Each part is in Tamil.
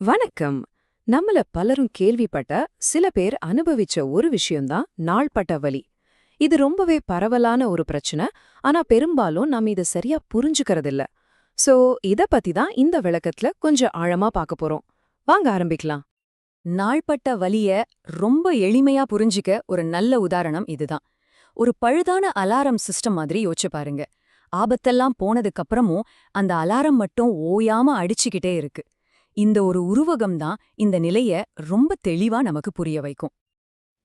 வணக்கம். நம்மள பலரும் கேள்விப்பட்ட சில பேர் அனுபவிச்ச ஒரு விஷயம்தான் நாள்பட்ட வலி. இது ரொம்பவே பரவலான ஒரு பிரச்சனை ஆனா பெரும்பாலும் நாம இத சரியா புரிஞ்சுக்கறதில்ல. சோ இத பத்தி தான் இந்த விளக்கத்துல கொஞ்சம் ஆழமா பார்க்க போறோம். வாங்க ஆரம்பிக்கலாம். நாள்பட்ட வலிய ரொம்ப எளிமையா புரிஞ்சிக்க ஒரு நல்ல உதாரணம் இதுதான். ஒரு பழுதான அலாரம் சிஸ்டம் மாதிரி யோசிச்சு பாருங்க. ஆபத்தெல்லாம் போனதுக்கப்புறமும் அந்த அலாரம் மட்டும் ஓயாம அடிச்சுக்கிட்டே இருக்கு. இந்த ஒரு உருவகம் தான் இந்த நிலைய ரொம்ப தெளிவா நமக்கு புரிய வைக்கும்.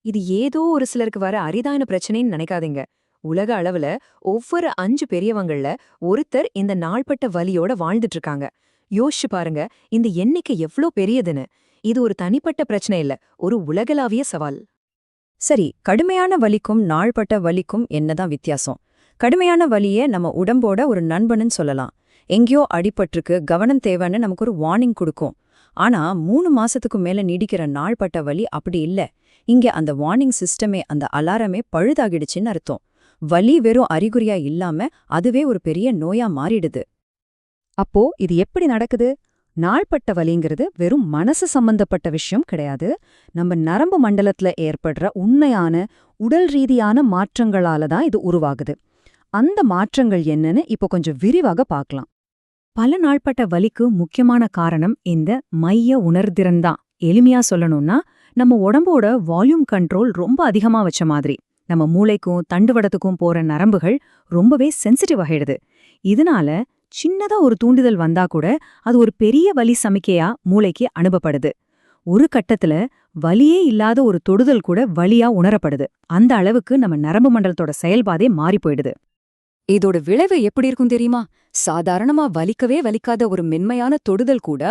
இது ஏதோ ஒரு சிலருக்கு வர அரிதான பிரச்சனைன்னு நினைக்காதீங்க. உலக அளவுல ஒவ்வொரு அஞ்சு பெரியவங்கள்ல ஒருத்தர் இந்த நாள்பட்ட வலியோட வாழ்ந்துட்டு இருக்காங்க யோசிச்சு பாருங்க இந்த எண்ணிக்கை எவ்ளோ பெரியதுன்னு. இது ஒரு தனிப்பட்ட பிரச்சனை இல்ல ஒரு உலகளாவிய சவால். சரி கடுமையான வலிக்கும் நாள்பட்ட வலிக்கும் என்னதான் வித்தியாசம்? கடுமையான வலிய நம்ம உடம்போட ஒரு நண்பனுன்னு சொல்லலாம். எங்கேயோ அடிபட்டிருக்கு கவனம் தேவைன்னு நமக்கு ஒரு வார்னிங் கொடுக்கும். ஆனா மூணு மாசத்துக்கு மேல நீடிக்கிற நாள்பட்ட வலி அப்படி இல்ல. இங்க அந்த வார்னிங் சிஸ்டமே அந்த அலாரமே பழுதாகிடுச்சுன்னு அர்த்தம். வலி வெறும் அறிகுறியா இல்லாம அதுவே ஒரு பெரிய நோயா மாறிடுது. அப்போ இது எப்படி நடக்குது? நாள்பட்ட வலிங்கிறது வெறும் மனசு சம்பந்தப்பட்ட விஷயம் கிடையாது. நம்ம நரம்பு மண்டலத்துல ஏற்படுற உண்மையான உடல் ரீதியான மாற்றங்களால தான் இது உருவாகுது. அந்த மாற்றங்கள் என்னன்னு இப்போ கொஞ்சம் விரிவாக பார்க்கலாம். பல நாள்பட்ட வலிக்கு முக்கியமான காரணம் இந்த மைய உணர்திறன்தான் எளிமையா சொல்லணும்னா நம்ம உடம்போட வால்யூம் கண்ட்ரோல் ரொம்ப அதிகமா வச்ச மாதிரி. நம்ம மூளைக்கும் தண்டுவடத்துக்கும் போற நரம்புகள் ரொம்பவே சென்சிட்டிவ் ஆகிடுது. இதனால சின்னதா ஒரு தூண்டுதல் வந்தா கூட அது ஒரு பெரிய வலி சமிக்கையா மூளைக்கு அனுபப்படுது ஒரு கட்டத்துல வலியே இல்லாத ஒரு தொடுதல் கூட வலியா உணரப்படுது. அந்த அளவுக்கு நம்ம நரம்பு மண்டலத்தோட செயல்பாதே மாறி போயிடுது. இதோட விளைவு எப்படி இருக்கும் தெரியுமா? சாதாரணமா வலிக்கவே வலிக்காத ஒரு மென்மையான தொடுதல் கூட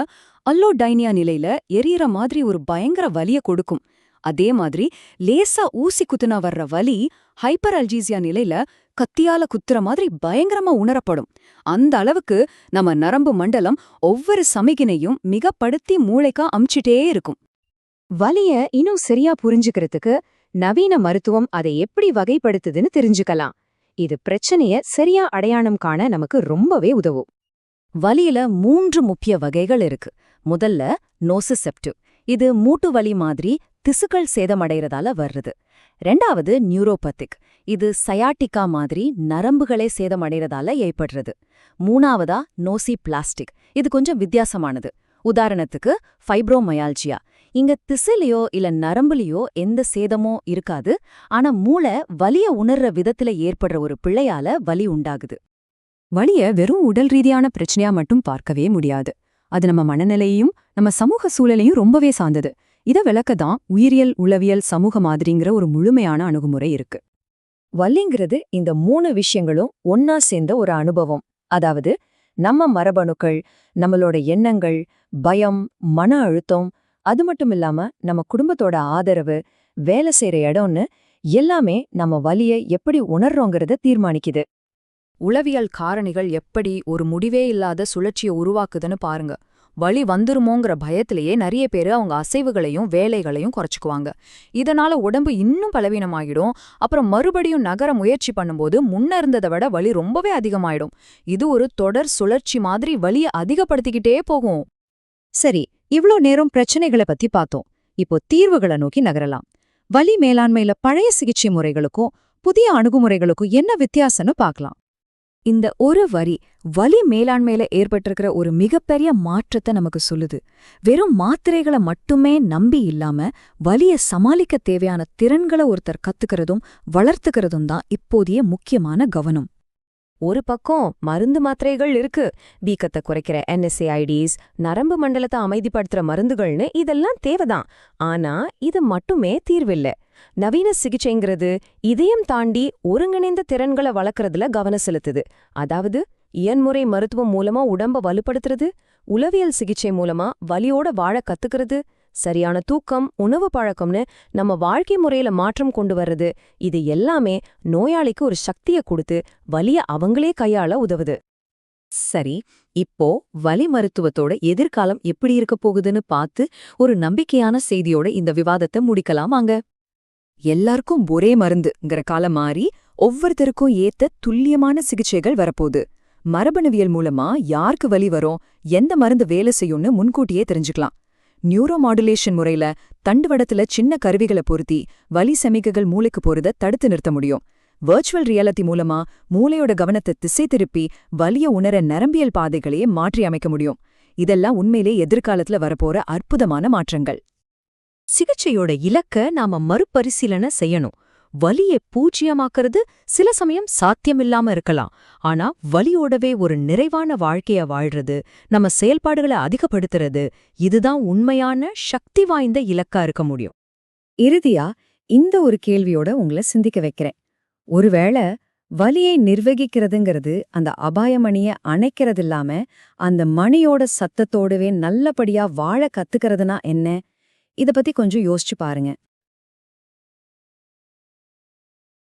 அல்லோடைனியா நிலையில எரியற மாதிரி ஒரு பயங்கர வலிய கொடுக்கும். அதே மாதிரி லேசா ஊசி குத்துனா வர்ற வலி ஹைப்பர் அல்ஜீசியா நிலையில கத்தியால குத்துற மாதிரி பயங்கரமா உணரப்படும். அந்த அளவுக்கு நம்ம நரம்பு மண்டலம் ஒவ்வொரு சமிகினையும் மிகப்படுத்தி மூளைக்கா அமிச்சிட்டே இருக்கும். வலிய இன்னும் சரியா புரிஞ்சுக்கிறதுக்கு நவீன மருத்துவம் அதை எப்படி வகைப்படுத்துதுன்னு தெரிஞ்சுக்கலாம். இது பிரச்சனைய சரியா அடையாளம் காண நமக்கு ரொம்பவே உதவும். வலியில மூன்று முக்கிய வகைகள் இருக்கு. முதல்ல நோசிசெப்டிவ். இது மூட்டு வலி மாதிரி திசுக்கள் சேதமடைறதால வர்றது. ரெண்டாவது நியூரோபத்திக். இது சயாட்டிக்கா மாதிரி நரம்புகளே சேதமடைறதால ஏற்படுறது. மூணாவதா நோசி பிளாஸ்டிக் இது கொஞ்சம் வித்தியாசமானது. உதாரணத்துக்கு ஃபைப்ரோமயால்ஜியா. இங்க திசுலையோ இல்ல நரம்புலையோ எந்த சேதமோ இருக்காது. ஆனா மூளை வலிய உணர்ற விதத்துல ஏற்படுற ஒரு பிழையால வலி உண்டாகுது. வலிய வெறும் உடல் ரீதியான பிரச்சனையா மட்டும் பார்க்கவே முடியாது. அது நம்ம மனநிலையையும் நம்ம சமூக சூழலையும் ரொம்பவே சார்ந்தது. இத விளக்கதான் உயிரியல் உளவியல் சமூக மாதிரிங்கிற ஒரு முழுமையான அணுகுமுறை இருக்கு. வலிங்கிறது இந்த மூணு விஷயங்களும் ஒன்னா சேர்ந்த ஒரு அனுபவம். அதாவது நம்ம மரபணுக்கள் நம்மளோட எண்ணங்கள் பயம் மன அழுத்தம் அது மட்டும் இல்லாம நம்ம குடும்பத்தோட ஆதரவு வேலை செய்யற இடம்னு எல்லாமே நம்ம வலிய எப்படி உணர்றோங்கிறத தீர்மானிக்குது. உளவியல் காரணிகள் எப்படி ஒரு முடிவே இல்லாத சுழற்சியை உருவாக்குதுன்னு பாருங்க. வழி வந்துருமோங்கிற பயத்திலேயே நிறைய பேர் அவங்க அசைவுகளையும் வேலைகளையும் குறைச்சுக்குவாங்க. இதனால உடம்பு இன்னும் பலவீனமாகிடும் அப்புறம் மறுபடியும் நகர முயற்சி பண்ணும்போது முன்ன இருந்ததை விட வலி ரொம்பவே அதிகமாயிடும். இது ஒரு தொடர் சுழற்சி மாதிரி வலியை அதிகப்படுத்திக்கிட்டே போகும். சரி இவ்ளோ நேரம் பிரச்சனைகளை பத்தி பார்த்தோம். இப்போ தீர்வுகளை நோக்கி நகரலாம். வலி மேலாண்மையில பழைய சிகிச்சை முறைகளுக்கும் புதிய அணுகுமுறைகளுக்கும் என்ன வித்தியாசம்னு பார்க்கலாம். இந்த ஒரு வரி வலி மேலாண்மையில ஏற்பட்டிருக்கிற ஒரு மிகப்பெரிய மாற்றத்தை நமக்கு சொல்லுது. வெறும் மாத்திரைகளை மட்டுமே நம்பி இல்லாம வலிய சமாளிக்க தேவையான திறன்களை ஒருத்தர் கத்துக்கிறதும் வளர்த்துக்கிறதும் தான் இப்போதைய முக்கியமான கவனம். ஒரு பக்கம் மருந்து மாத்திரைகள் இருக்கு. வீக்கத்தை குறைக்கிற என்எஸ்ஏஐடிஸ் நரம்பு மண்டலத்தை அமைதிப்படுத்துற மருந்துகள்னு இதெல்லாம் தேவைதான். ஆனா இது மட்டுமே தீர்வில்லை. நவீன சிகிச்சைங்கிறது இதயம் தாண்டி ஒருங்கிணைந்த திறன்களை வளர்க்கறதுல கவனம் செலுத்துது. அதாவது இயன்முறை மருத்துவம் மூலமா உடம்ப வலுப்படுத்துறது உளவியல் சிகிச்சை மூலமா வலியோட வாழ கத்துக்கிறது சரியான தூக்கம் உணவு பழக்கம்னு நம்ம வாழ்க்கை முறையில மாற்றம் கொண்டு வர்றது இது எல்லாமே நோயாளிக்கு ஒரு சக்திய கொடுத்து வலிய அவங்களே கையாள உதவுது. சரி இப்போ வலி மருத்துவத்தோட எதிர்காலம் எப்படி இருக்க போகுதுன்னு பார்த்து ஒரு நம்பிக்கையான செய்தியோட இந்த விவாதத்தை முடிக்கலாம் வாங்க. எல்லாருக்கும் ஒரே மருந்துங்கிற காலம் மாறி ஒவ்வொருத்தருக்கும் ஏத்த துல்லியமான சிகிச்சைகள் வரப்போகுது. மரபணுவியல் மூலமா யாருக்கு வலி வரும் எந்த மருந்து வேலை செய்யும்னு முன்கூட்டியே தெரிஞ்சுக்கலாம். நியூரோ மாடுலேஷன் முறையில தண்டுவடத்துல சின்ன கருவிகளை பொருத்தி வலி சமிகைகள் மூளைக்கு போறத தடுத்து நிறுத்த முடியும். வர்ச்சுவல் ரியாலிட்டி மூலமா மூளையோட கவனத்தை திசை திருப்பி வலிய உணர நரம்பியல் பாதைகளையே மாற்றி அமைக்க முடியும். இதெல்லாம் உண்மையிலே எதிர்காலத்துல வரப்போற அற்புதமான மாற்றங்கள். சிகிச்சையோட இலக்க நாம மறுபரிசீலனை செய்யணும். வலியை பூஜ்யமாக்குறது சில சமயம் சாத்தியமில்லாம இருக்கலாம். ஆனா வலியோடவே ஒரு நிறைவான வாழ்க்கைய வாழ்றது நம்ம செயல்பாடுகளை அதிகப்படுத்துறது இதுதான் உண்மையான சக்தி வாய்ந்த இலக்கா இருக்க முடியும். இறுதியா இந்த ஒரு கேள்வியோட உங்களை சிந்திக்க வைக்கிறேன். ஒருவேளை வலியை நிர்வகிக்கிறதுங்கிறது அந்த அபாயமணிய அணைக்கிறதில்லாம அந்த மணியோட சத்தத்தோடவே நல்லபடியா வாழ கத்துக்கிறதுனா என்ன? இத பத்தி கொஞ்சம் யோசிச்சு பாருங்க.